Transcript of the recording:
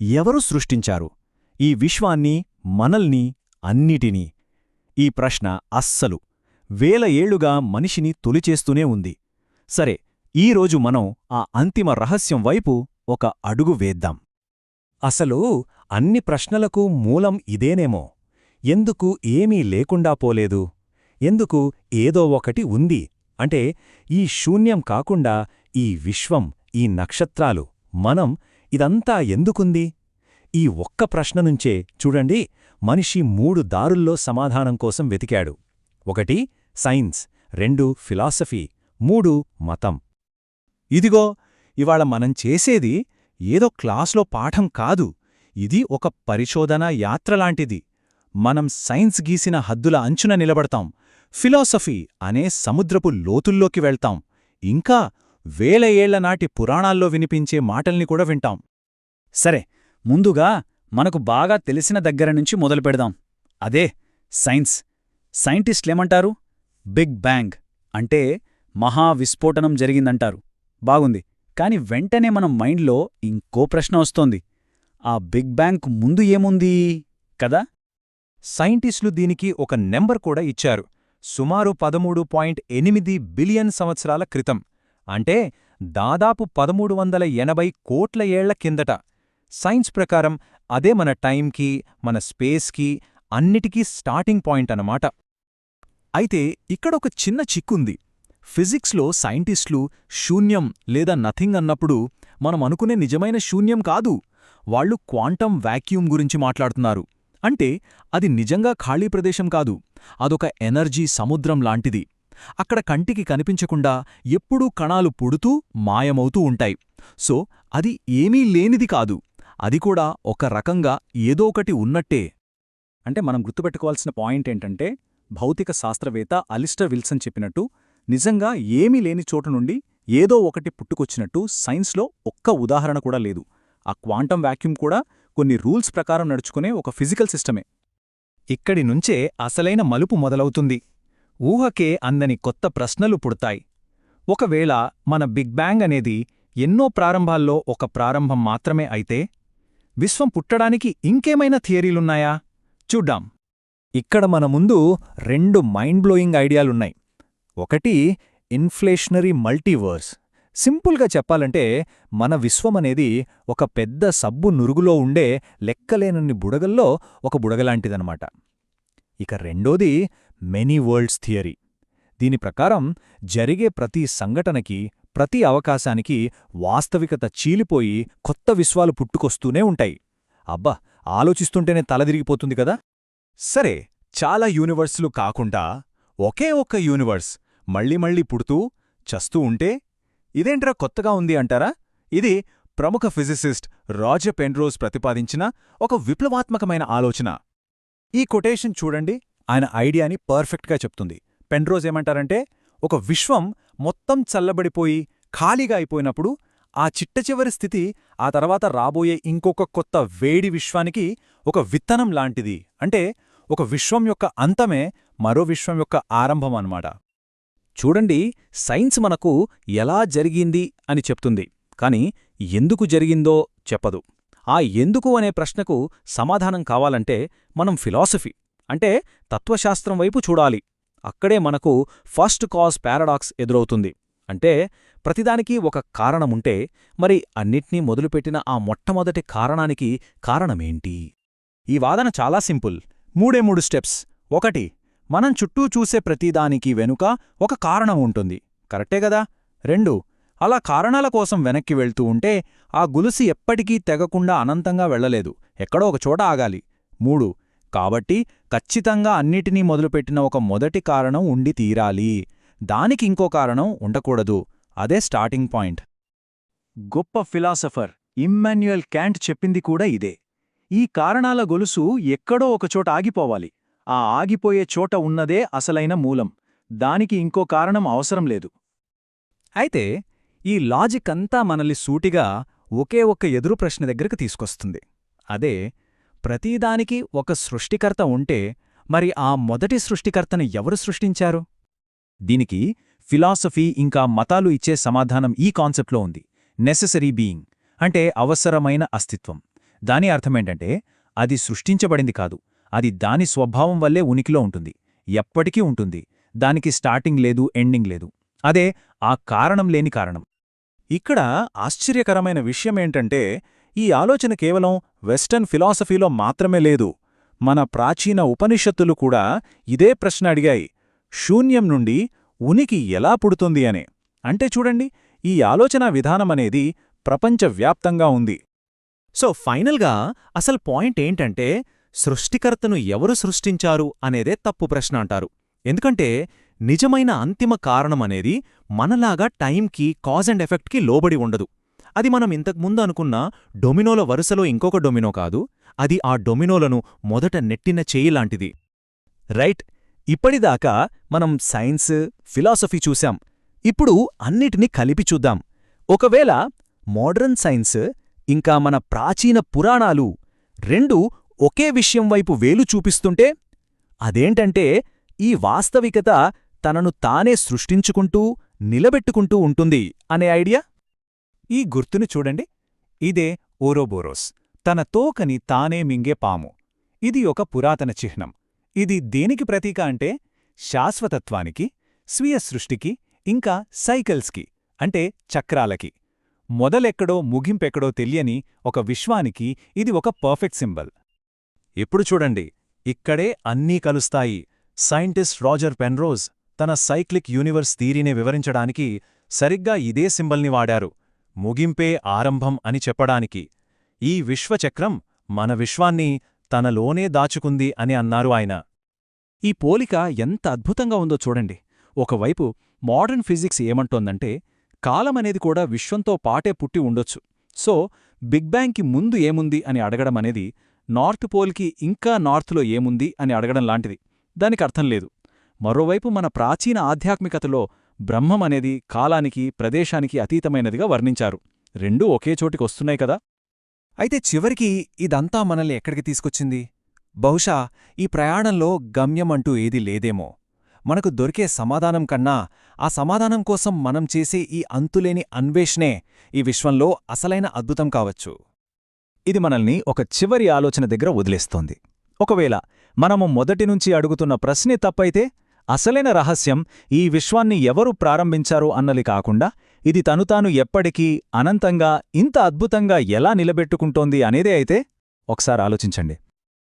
ఎవరు సృష్టించారు? ఈ విశ్వాన్ని మనల్ని అన్నిటినీ. ఈ ప్రశ్న అస్సలు వేల ఏళ్ళుగా మనిషిని తొలిచేస్తూనే ఉంది. సరే ఈరోజు మనం ఆ అంతిమ రహస్యం వైపు ఒక అడుగు వేద్దాం. అసలు అన్ని ప్రశ్నలకు మూలం ఇదేనేమో? ఎందుకు ఏమీ లేకుండా పోలేదు? ఎందుకు ఏదో ఒకటి ఉంది? అంటే ఈ శూన్యం కాకుండా ఈ విశ్వం ఈ నక్షత్రాలు మనం ఇదంతా ఎందుకుంది? ఈ ఒక్క ప్రశ్న నుంచే చూడండి మనిషి మూడు దారుల్లో సమాధానం కోసం వెతికాడు. ఒకటి సైన్స్. రెండు ఫిలాసఫీ. మూడు మతం. ఇదిగో ఇవాళ మనం చేసేది ఏదో క్లాస్లో పాఠం కాదు. ఇది ఒక పరిశోధనా యాత్రలాంటిది మనం సైన్స్ గీసిన హద్దుల అంచున నిలబడతాం. ఫిలాసఫీ అనే సముద్రపు లోతుల్లోకి వెళ్తాం. ఇంకా వేల ఏళ్ళ నాటి పురాణాల్లో వినిపించే మాటల్ని కూడా వింటాం. సరే ముందుగా మనకు బాగా తెలిసిన దగ్గర నుంచి మొదలుపెడదాం అదే సైన్స్. సైంటిస్ట్లేమంటారు? Big bang. అంటే మహా విస్ఫోటనం జరిగిందంటారు. బాగుంది. కాని వెంటనే మన మైండ్లో ఇంకో ప్రశ్న వస్తోంది. ఆ బిగ్ బ్యాంగ్ ముందు ఏముంది? కదా? సైంటిస్టులు దీనికి ఒక నెంబర్ కూడా ఇచ్చారు. సుమారు పదమూడు పాయింట్ ఎనిమిది బిలియన్ సంవత్సరాల క్రితం. అంటే దాదాపు పదమూడు వందల ఎనభై కోట్ల ఏళ్ళ కిందట. సైన్స్ ప్రకారం అదే మన టైంకి మన స్పేస్కి అన్నిటికీ స్టార్టింగ్ పాయింట్ అన్నమాట. అయితే ఇక్కడొక చిన్న చిక్కుంది. ఫిజిక్స్లో సైంటిస్టులు శూన్యం లేదా నథింగ్ అన్నప్పుడు మనం అనుకునే నిజమైన శూన్యం కాదు. వాళ్ళు క్వాంటం వాక్యూమ్ గురించి మాట్లాడుతున్నారు. అంటే అది నిజంగా ఖాళీ ప్రదేశం కాదు. అదొక ఎనర్జీ సముద్రం లాంటిది. అక్కడ కంటికి కనిపించకుండా ఎప్పుడూ కణాలు పుడుతూ మాయమవుతూ ఉంటాయి. సో అది ఏమీ లేనిది కాదు. అది కూడా ఒక రకంగా ఏదో ఒకటి ఉన్నట్టే. అంటే మనం గుర్తుపెట్టుకోవాల్సిన పాయింట్ ఏంటంటే భౌతిక శాస్త్రవేత్త అలిస్టర్ విల్సన్ చెప్పినట్టు నిజంగా ఏమీ లేని చోటు నుండి ఏదో ఒకటి పుట్టుకొచ్చినట్టు సైన్స్లో ఒక్క ఉదాహరణ కూడా లేదు. ఆ క్వాంటం వాక్యూమ్ కూడా కొన్ని రూల్స్ ప్రకారం నడుచుకునే ఒక ఫిజికల్ సిస్టమే. ఇక్కడి నుంచే అసలైన మలుపు మొదలవుతుంది. ఊహకే అందని కొత్త ప్రశ్నలు పుడతాయి. ఒకవేళ మన బిగ్ బ్యాంగ్ అనేది ఎన్నో ప్రారంభాల్లో ఒక ప్రారంభం మాత్రమే అయితే విశ్వం పుట్టడానికి ఇంకేమైనా థియరీలున్నాయా? చూడ్డాం ఇక్కడ మన ముందు రెండు మైండ్ బ్లోయింగ్ ఐడియాలున్నాయి. ఒకటి ఇన్ఫ్లేషనరీ మల్టీవర్స్. సింపుల్గా చెప్పాలంటే మన విశ్వమనేది ఒక పెద్ద సబ్బు నురుగులో ఉండే లెక్కలేనన్ని బుడగల్లో ఒక బుడగలాంటిదనమాట ఇక రెండోది మెనీ వరల్డ్స్ థియరీ. దీని ప్రకారం జరిగే ప్రతి సంఘటనకి ప్రతి అవకాశానికి వాస్తవికత చీలిపోయి కొత్త విశ్వాలు పుట్టుకొస్తూనే ఉంటాయి. అబ్బా ఆలోచిస్తుంటేనే తలదిరిగిపోతుంది కదా? సరే చాలా యూనివర్స్లు కాకుండా ఒకే ఒక్క యూనివర్స్ మళ్ళీ మళ్ళీ పుడుతూ చస్తూ ఉంటే ఇదేంట్రా కొత్తగా ఉంది అంటారా? ఇది ప్రముఖ ఫిజిసిస్ట్ రాజర్ పెన్రోజ్ ప్రతిపాదించిన ఒక విప్లవాత్మకమైన ఆలోచన. ఈ కొటేషన్ చూడండి ఆయన ఐడియాని పర్ఫెక్ట్గా చెప్తుంది. పెన్రోజ్ ఏమంటారంటే ఒక విశ్వం మొత్తం చల్లబడిపోయి ఖాళీగా అయిపోయినప్పుడు ఆ చిట్టచివరి స్థితి ఆ తర్వాత రాబోయే ఇంకొక కొత్త వేడి విశ్వానికి ఒక విత్తనం లాంటిది. అంటే ఒక విశ్వం యొక్క అంతమే మరో విశ్వం యొక్క ఆరంభం అన్నమాట. చూడండి సైన్స్ మనకు ఎలా జరిగింది అని చెప్తుంది. కాని ఎందుకు జరిగిందో చెప్పదు. ఆ ఎందుకు అనే ప్రశ్నకు సమాధానం కావాలంటే మనం ఫిలాసఫీ అంటే తత్వశాస్త్రం వైపు చూడాలి. అక్కడే మనకు ఫస్ట్ కాజ్ పారాడాక్స్ ఎదురవుతుంది. అంటే ప్రతిదానికి ఒక కారణముంటే మరి అన్నిట్నీ మొదలుపెట్టిన ఆ మొట్టమొదటి కారణానికి కారణమేంటి? ఈ వాదన చాలా సింపుల్. మూడే మూడు స్టెప్స్. ఒకటి మనం చుట్టూ చూసే ప్రతిదానికి వెనుక ఒక కారణం ఉంటుంది. కరెక్టే గదా? రెండు అలా కారణాల కోసం వెనక్కి వెళ్తూ ఉంటే ఆ గులుసి ఎప్పటికీ తెగకుండా అనంతంగా వెళ్ళలేదు ఎక్కడో ఒకచోట ఆగాలి. మూడు కాబట్టి ఖచ్చితంగా అన్నిటినీ మొదలుపెట్టిన ఒక మొదటి కారణం ఉండి తీరాలి. దానికి ఇంకో కారణం ఉండకూడదు. అదే స్టార్టింగ్ పాయింట్. గొప్ప ఫిలాసఫర్ ఇమ్మాన్యుయల్ క్యాంట్ చెప్పింది కూడా ఇదే. ఈ కారణాల గొలుసు ఎక్కడో ఒకచోట ఆగిపోవాలి. ఆ ఆగిపోయే చోట ఉన్నదే అసలైన మూలం. దానికి ఇంకో కారణం అవసరం లేదు. అయితే ఈ లాజిక్ అంతా మనల్ని సూటిగా ఒకే ఒక్క ఎదురు ప్రశ్న దగ్గరకు తీసుకొస్తుంది. అదే ప్రతిదానికి ఒక సృష్టికర్త ఉంటే మరి ఆ మొదటి సృష్టికర్తను ఎవరు సృష్టించారు? దీనికి ఫిలాసఫీ ఇంకా మతాలు ఇచ్చే సమాధానం ఈ కాన్సెప్ట్లో ఉంది. నెససరీ బీయింగ్ అంటే అవసరమైన అస్తిత్వం. దాని అర్థమేంటంటే అది సృష్టించబడింది కాదు. అది దాని స్వభావం వల్లే ఉనికిలో ఉంటుంది. ఎప్పటికీ ఉంటుంది. దానికి స్టార్టింగ్ లేదు ఎండింగ్ లేదు. అదే ఆ కారణం లేని కారణం. ఇక్కడ ఆశ్చర్యకరమైన విషయమేంటంటే ఈ ఆలోచన కేవలం వెస్టర్న్ ఫిలాసఫీలో మాత్రమే లేదు. మన ప్రాచీన ఉపనిషత్తులు కూడా ఇదే ప్రశ్న అడిగాయి. శూన్యం నుండి ఉనికి ఎలా పుడుతుంది అనే. అంటే చూడండి ఈ ఆలోచనా విధానమనేది ప్రపంచవ్యాప్తంగా ఉంది. సో ఫైనల్గా అసలు పాయింట్ ఏంటంటే సృష్టికర్తను ఎవరు సృష్టించారు అనేదే తప్పు ప్రశ్న అంటారు. ఎందుకంటే నిజమైన అంతిమ కారణమనేది మనలాగా టైంకి కాజ్ అండ్ ఎఫెక్ట్కి లోబడి ఉండదు. అది మనం ఇంతకుముందు అనుకున్న డొమినోల వరుసలో ఇంకొక డొమినో కాదు అది ఆ డొమినోలను మొదట నెట్టిన చేయి లాంటిది. రైట్ ఇప్పటిదాకా మనం సైన్స్ ఫిలాసఫీ చూశాం. ఇప్పుడు అన్నిటినీ కలిపి చూద్దాం. ఒకవేళ మోడర్న్ సైన్స్ ఇంకా మన ప్రాచీన పురాణాలు రెండు ఒకే విషయం వైపు వేలు చూపిస్తుంటే అదేంటంటే ఈ వాస్తవికత తనను తానే సృష్టించుకుంటూ నిలబెట్టుకుంటూ ఉంటుంది అనే ఐడియా? ఈ గుర్తును చూడండి. ఇదే ఓరోబోరోస్. తన తోకని తానే మింగే పాము. ఇది ఒక పురాతన చిహ్నం. ఇది దేనికి ప్రతీక అంటే శాశ్వతత్వానికి స్వీయ సృష్టికి ఇంకా సైకిల్స్కి అంటే చక్రాలకి. మొదలెక్కడో ముగింపెక్కడో తెలియని ఒక విశ్వానికి ఇది ఒక పర్ఫెక్ట్ సింబల్. ఇప్పుడు చూడండి. ఇక్కడే అన్నీ కలుస్తాయి. సైంటిస్ట్ రాజర్ పెన్రోజ్ తన సైక్లిక్ యూనివర్స్ థీరీని వివరించడానికి సరిగ్గా ఇదే సింబల్ని వాడారు. ముగింపే ఆరంభం అని చెప్పడానికి ఈ విశ్వచక్రం మన విశ్వాన్ని తనలోనే దాచుకుంది అని అన్నారు ఆయన. ఈ పోలిక ఎంత అద్భుతంగా ఉందో చూడండి. ఒకవైపు మోడర్న్ ఫిజిక్స్ ఏమంటోందంటే కాలమనేది కూడా విశ్వంతో పాటే పుట్టి ఉండొచ్చు. సో బిగ్ బ్యాంగ్కి ముందు ఏముంది అని అడగడం అనేది నార్త్ పోల్కి ఇంకా నార్త్లో ఏముంది అని అడగడం లాంటిది. దానికి అర్థం లేదు. మరోవైపు మన ప్రాచీన ఆధ్యాత్మికతలో బ్రహ్మం అనేది కాలానికి ప్రదేశానికి అతీతమైనదిగా వర్ణించారు. రెండూ ఒకే చోటికొస్తున్నాయి కదా? అయితే చివరికి ఇదంతా మనల్ని ఎక్కడికి తీసుకొచ్చింది? బహుశా ఈ ప్రయాణంలో గమ్యం అంటూ ఏదీ లేదేమో. మనకు దొరికే సమాధానం కన్నా ఆ సమాధానం కోసం మనం చేసే ఈ అంతులేని అన్వేషణే ఈ విశ్వంలో అసలైన అద్భుతం కావచ్చు. ఇది మనల్ని ఒక చివరి ఆలోచన దగ్గర వదిలేస్తోంది. ఒకవేళ మనము మొదటి నుంచి అడుగుతున్న ప్రశ్నే తప్పైతే అసలైన రహస్యం ఈ విశ్వాన్ని ఎవరు ప్రారంభించారు అన్నది కాకుండా ఇది తను తాను ఎప్పటికీ అనంతంగా ఇంత అద్భుతంగా ఎలా నిలబెట్టుకుంటోంది అనేదే అయితే ఒకసారి ఆలోచించండి.